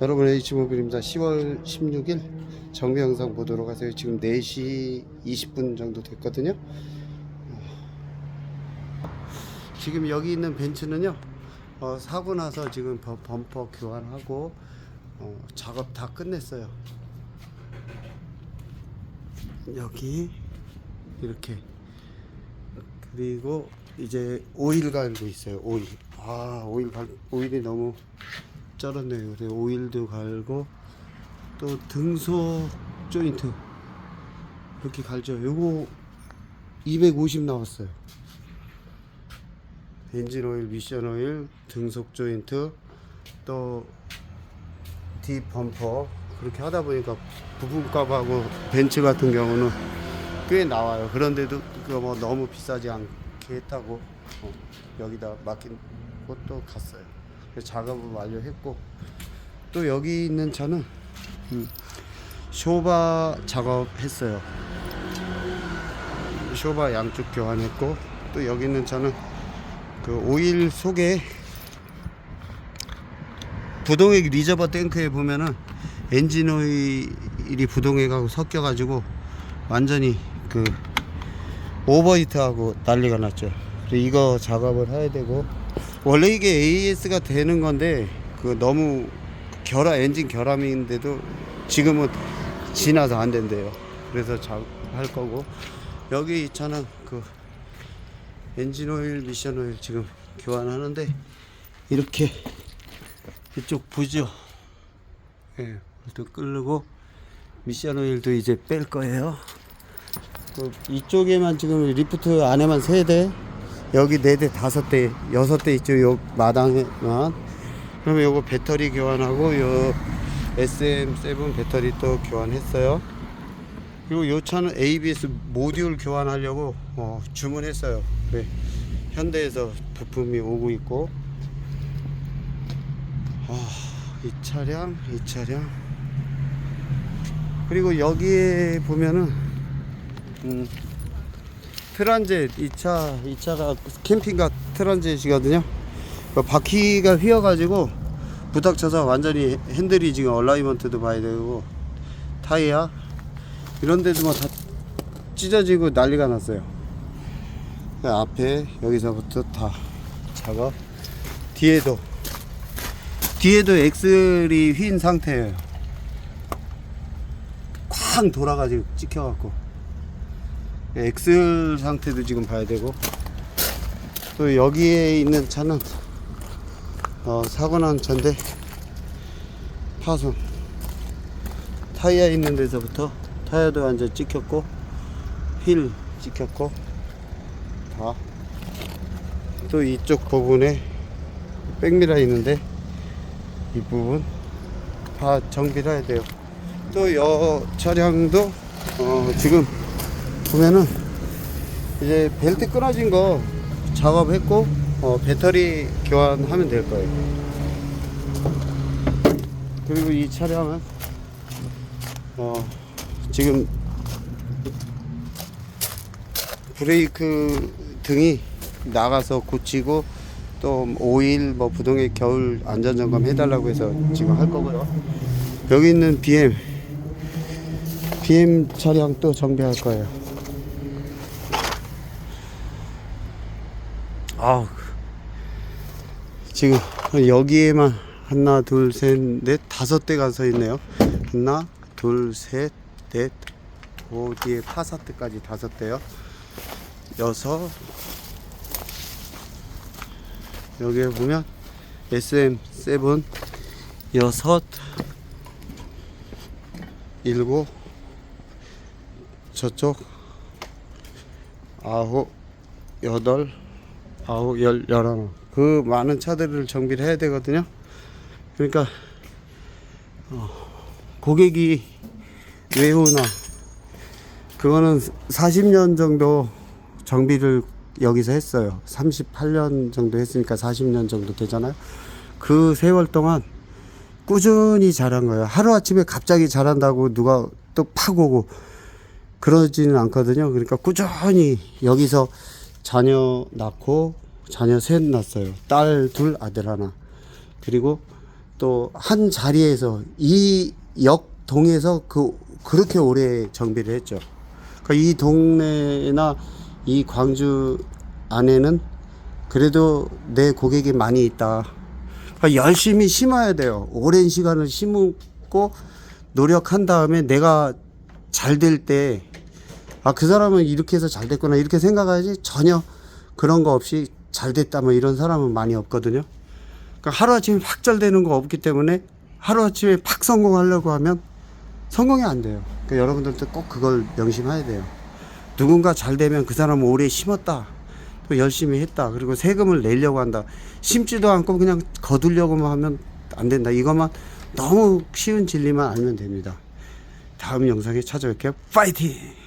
여러분 H모빌입니다. 10월 16일 정비 영상 보도록 하세요. 지금 4시 20분 정도 됐거든요. 지금 여기 있는 벤츠는요. 어, 사고 나서 지금 범- 범퍼 교환하고 어, 작업 다 끝냈어요. 여기 이렇게 그리고 이제 오일 갈고 있어요. 오일. 아 오일 갈 오일이 너무 쩔었네요. 그래 오일도 갈고 또 등소 조인트 이렇게 갈죠. 요거 250 나왔어요. 엔진 오일, 미션 오일, 등속 조인트 또 뒷 범퍼 그렇게 하다 보니까 부품값하고 벤츠 같은 경우는 꽤 나와요. 그런데도 그거 뭐 너무 비싸지 않게 했다고 어, 여기다 맡긴 것도 갔어요. 작업을 완료했고 또 여기 있는 차는 음, 쇼바 작업했어요. 쇼바 양쪽 교환했고 또 여기 있는 차는 그 오일 속에 부동액 리저버 탱크에 보면은 엔진 오일이 부동액하고 섞여가지고 완전히 그 오버히트하고 난리가 났죠. 이거 작업을 해야 되고 원래 이게 AS가 되는 건데 그 너무 결함 엔진 결함인데도 지금은 지나서 안 된대요. 그래서 작할 거고 여기 이 차는 그 엔진 오일, 미션 오일 지금 교환하는데 이렇게 이쪽 보죠. 예, 또 끓고 미션 오일도 이제 뺄 거예요. 그 이쪽에만 지금 리프트 안에만 세 대, 여기 네 대, 다섯 대, 여섯 대 있죠. 요 마당에만. 그러면 요거 배터리 교환하고 요 SM7 배터리 또 교환했어요. 그리고 요 차는 ABS 모듈 교환하려고 어, 주문했어요. 네. 현대에서 부품이 오고 있고 아, 이 차량, 이 차량. 그리고 여기에 보면은 음, 트란젯 이 차, 이 차가 캠핑카 트란젯이거든요. 그 바퀴가 휘어가지고 부닥쳐서 완전히 핸들이 지금 얼라이먼트도 봐야 되고 타이어 이런 데도 뭐다 찢어지고 난리가 났어요. 그 앞에 여기서부터 다 작업. 뒤에도 뒤에도 엑셀이 휜 상태예요. 쾅 돌아가지고 찍혀갖고 엑셀 상태도 지금 봐야 되고 또 여기에 있는 차는 어, 사고 난 차인데 파손 타이어 있는 데서부터 타이어도 완전 찍혔고 휠 찍혔고 다 또 이쪽 부분에 백미러 있는데 이 부분 다 정비를 해야 돼요. 또이 차량도 어 지금 보면은 이제 벨트 끊어진 거 작업했고 어 배터리 교환하면 될 거예요. 그리고 이 차량은 어 지금 브레이크 등이 나가서 고치고 또 오일 뭐 부동액 겨울 안전 점검 해달라고 해서 지금 할 거고요. 여기 있는 BM BM 차량 또 정비할 거예요. 아 지금 여기에만 하나 둘 셋 넷 다섯 대가 서 있네요. 하나 둘 셋 넷 어디에 파사트까지 다섯 대요. 여섯 여기에 보면 SM7 여섯 일곱 저쪽 아홉 여덟 아홉 열 열하나 그 많은 차들을 정비를 해야 되거든요 그러니까 어, 고객이 왜 오나 그거는 40년 정도 정비를 여기서 했어요. 38년 정도 했으니까 40년 정도 되잖아요. 그 세월 동안 꾸준히 잘한 거예요. 하루아침에 갑자기 잘한다고 누가 또팍 오고 그러지는 않거든요. 그러니까 꾸준히 여기서 자녀 낳고 자녀 셋 낳았어요. 딸 둘, 아들 하나. 그리고 또 한 자리에서 이 역 동에서 그 그렇게 오래 정비를 했죠. 그러니까 이 동네나 이 광주 안에는 그래도 내 고객이 많이 있다. 그러니까 열심히 심어야 돼요. 오랜 시간을 심고 노력한 다음에 내가 잘 될 때, 아, 그 사람은 이렇게 해서 잘 됐구나. 이렇게 생각하지 전혀 그런 거 없이 잘 됐다. 뭐 이런 사람은 많이 없거든요. 그러니까 하루아침에 확 잘 되는 거 없기 때문에 하루아침에 팍 성공하려고 하면 성공이 안 돼요. 그러니까 여러분들도 꼭 그걸 명심해야 돼요. 누군가 잘 되면 그 사람은 오래 심었다. 또 열심히 했다. 그리고 세금을 내려고 한다. 심지도 않고 그냥 거두려고만 하면 안 된다. 이것만 너무 쉬운 진리만 알면 됩니다. 다음 영상에 찾아뵐게요. 파이팅!